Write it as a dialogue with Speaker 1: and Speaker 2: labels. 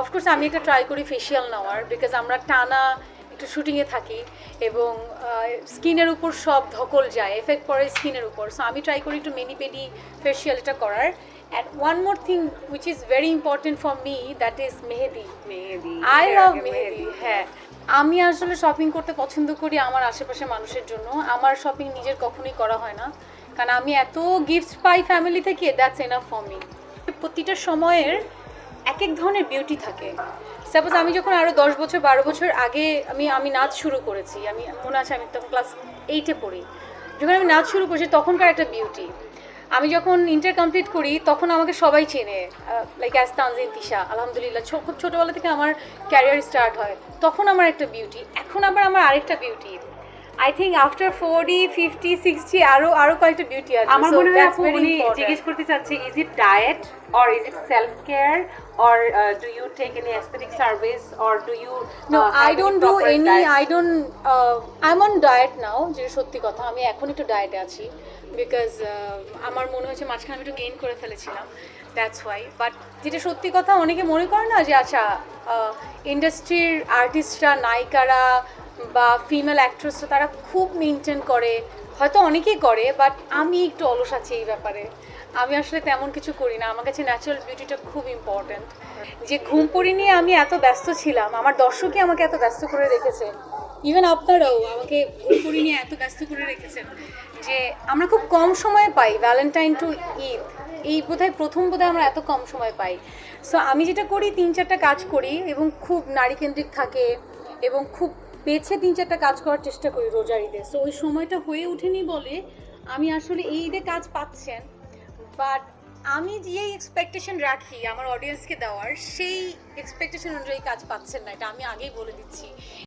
Speaker 1: Of course আমি একটা try করি ফেসিয়াল নেওয়ার বিকজ আমরা টানা একটু শুটিংয়ে থাকি এবং স্কিনের উপর সব ধকল যায় এফেক্ট পড়ে স্কিনের উপর। সো আমি ট্রাই করি একটু মেনি পেডি ফেসিয়াল এটা করার। And one more thing which is very important for me that is mehendi.
Speaker 2: Mehendi
Speaker 1: I
Speaker 2: hair
Speaker 1: love mehendi হ্যাঁ। আমি আসলে শপিং করতে পছন্দ করি আমার আশেপাশে মানুষের জন্য। আমার শপিং নিজের কখনোই করা হয় না। কারণ আমি এত গিফট পাই ফ্যামিলি থেকে দ্যাটস এনাফ ফর মি প্রতিটা সময়ের এক এক ধরনের বিউটি থাকে। সাপোজ আমি যখন আরও দশ বছর, বারো বছর আগে আমি আমি নাচ শুরু করেছি, আমি, মনে আছে, আমি তখন ক্লাস এইটে পড়ি। যখন আমি নাচ শুরু করেছি, তখনকার একটা বিউটি আমি যখন ইন্টার কমপ্লিট করি, তখন আমাকে সবাই চেনে লাইক অ্যাজ তানজিন তিশা আলহামদুলিল্লাহ। খুব ছোটোবেলা থেকে আমার ক্যারিয়ার স্টার্ট হয়, তখন আমার একটা বিউটি এখন আবার আমার আরেকটা beauty I think after forty fifty sixty আরও আরও কয়েকটা বিউটি আছে
Speaker 2: আমার মনে হয় আপু উনি জিজ্ঞেস করতে চাচ্ছে is it diet or is it self care or do you take any aesthetic service or do you
Speaker 1: No, I don't do any. I don't. Uh, I'm on diet now. যেটা সত্যি কথা আমি এখন একটু ডায়েটে আছি বিকজ আমার মনে হচ্ছে মাঝখানে আমি একটু গেইন করে ফেলেছিলাম দ্যাটস ওয়াই বাট যেটা সত্যি কথা অনেকে মনে করে না যে আচ্ছা ইন্ডাস্ট্রির আর্টিস্টরা নায়িকারা বা ফিমেল অ্যাক্ট্রেসরা তারা খুব মেনটেন করে, হয়তো অনেকেই করে বাট আমি একটু অলস আছি এই ব্যাপারে। আমি আসলে তেমন কিছু করি না। আমার কাছে ন্যাচারাল বিউটিটা খুব ইম্পর্ট্যান্ট যে ঘুম পড়ি নিয়ে আমি এত ব্যস্ত ছিলাম, আমার দর্শকই আমাকে এত ব্যস্ত করে রেখেছে। ইভেন আপনারাও আমাকে ঘুম পড়ি নিয়ে এত ব্যস্ত করে রেখেছেন যে আমরা খুব কম সময় পাই ভ্যালেন্টাইন টু ঈদ এই বোধহয় প্রথম বোধহয় আমরা এত কম সময় পাই। সো আমি যেটা করি তিন চারটা কাজ করি এবং খুব নারীকেন্দ্রিক থাকে এবং খুব বেছে তিন চারটা কাজ করার চেষ্টা করি রোজার ঈদে। সো ওই সময়টা হয়ে ওঠেনি বলে আমি আসলে এই ঈদে কাজ পাচ্ছেন। বাট আমি যে এক্সপেকটেশন রাখি আমার অডিয়েন্সকে দেওয়ার, সেই এক্সপেকটেশন অনুযায়ী কাজ পাচ্ছেন না। এটা আমি আগেই বলে দিচ্ছি।